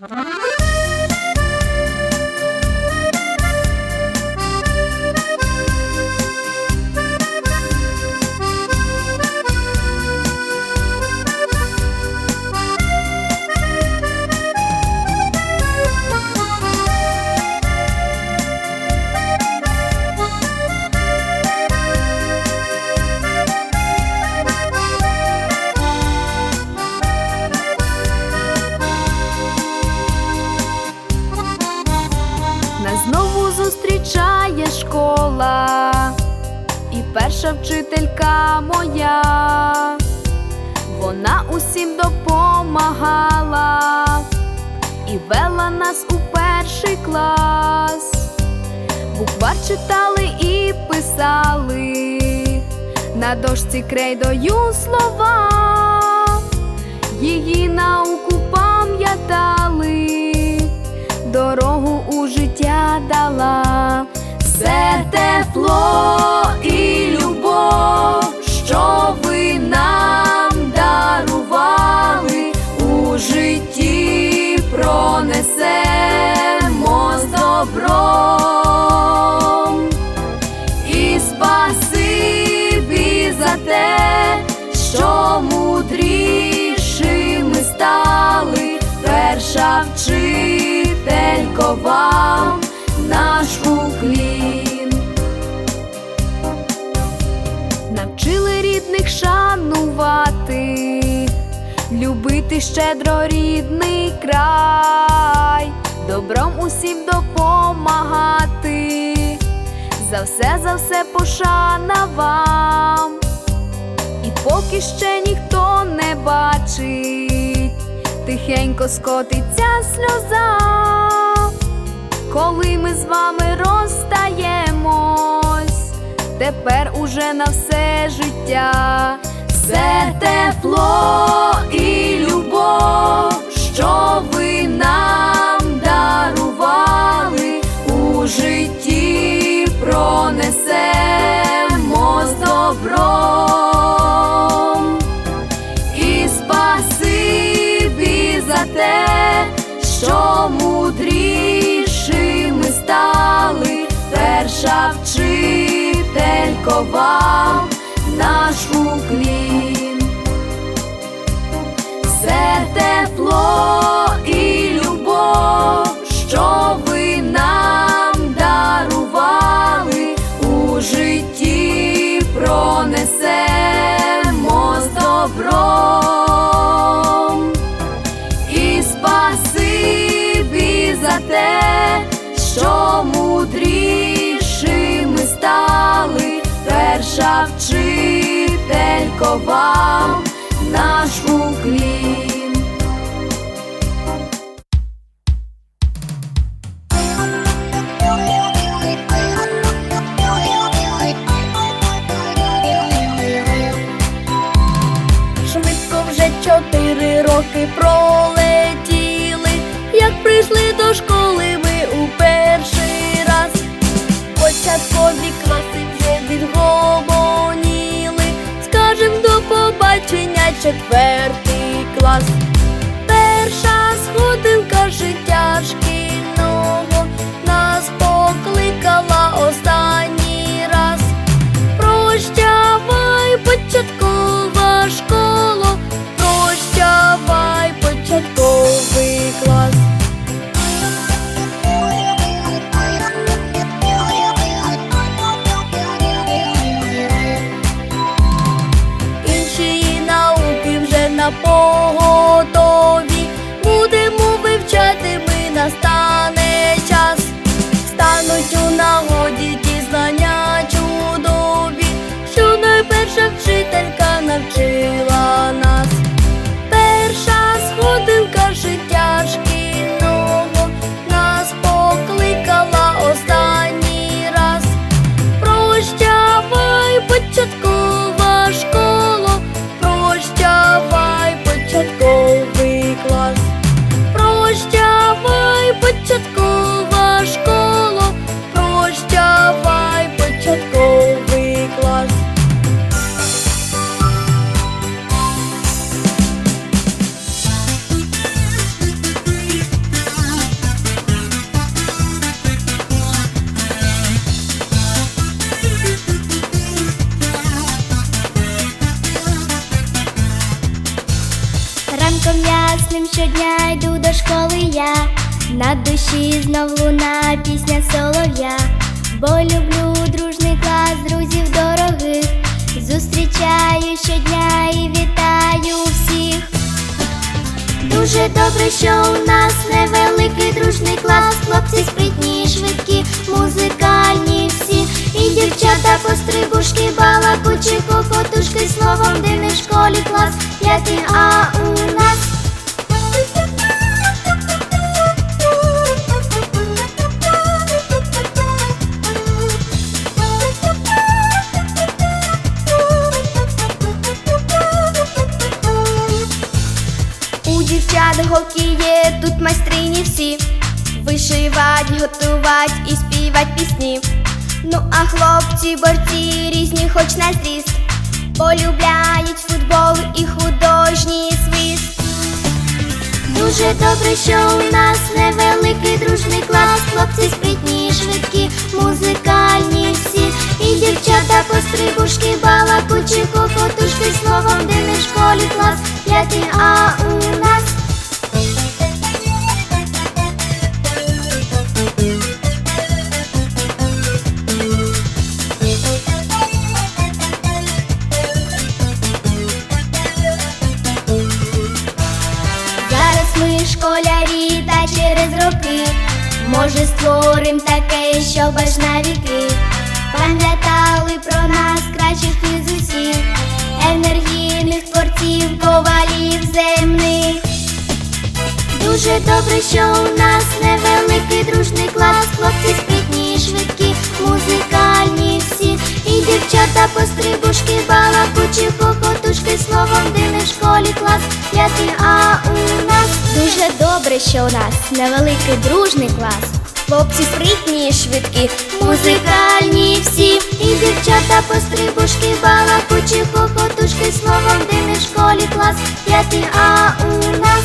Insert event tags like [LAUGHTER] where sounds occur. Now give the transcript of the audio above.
Нас [LAUGHS] перша вчителька моя, вона усім допомагала і вела нас у перший клас. Буквар читали і писали на дошці крейдою слова, її науку пам'ятали дорогу у життя дала, все тепло вам наш уклін. Навчили рідних шанувати, любити щедро рідний край, добром усім допомагати, за все, за все пошана вам. І поки ще ніхто не бачить, тихенько скотиться сльоза, коли ми з вами розстаємось, тепер уже на все життя, все тепло і любов, що ви нам дарували, у житті пронесемо перша вчителько вам наш уклін. Все тепло і вам наш уклін. Швидко вже чотири роки пролетіли, як прийшли до школи ми четвертий клас. Перша сходинка щодня йду до школи я. На душі знов луна, пісня солов'я. Бо люблю дружний клас друзів дорогих. Зустрічаю щодня і вітаю всіх. Дуже добре, що у нас невеликий дружний клас, хлопці спритні, швидкі, музикальні всі, і дівчата пострибушки, балакучі, хохотушки, словом, де не в школі клас, п'ятий, а дівчат є тут майстрині всі Вишивать, готувать і співать пісні. Ну а хлопці борці різні, хоч на зріст, полюбляють футбол і художній свіст. Дуже добре, що у нас невеликий дружний клас, хлопці спритні, швидкі, музикальні всі, і дівчата пострибушки, балакучі, хохотушки, словом, де не в школі клас, п'ятий, а у нас. Може створим таке, щоб аж на віки Пам'ятали про нас кращих із усіх. Енергійних творців, ковалів земних. Дуже добре, що у нас невеликий дружний клас. Хлопці спритні, швидкі, музикальні всі. І дівчата пострибушки, балакучі, хохотушки Словом, не в школі клас п'ятий, а у нас Дуже добре, що у нас невеликий дружний клас. Хлопці спритні, і швидкі, музикальні всі. І дівчата пострибушки, балакучі, хохотушки Словом, де не в школі клас п'ятий, а у нас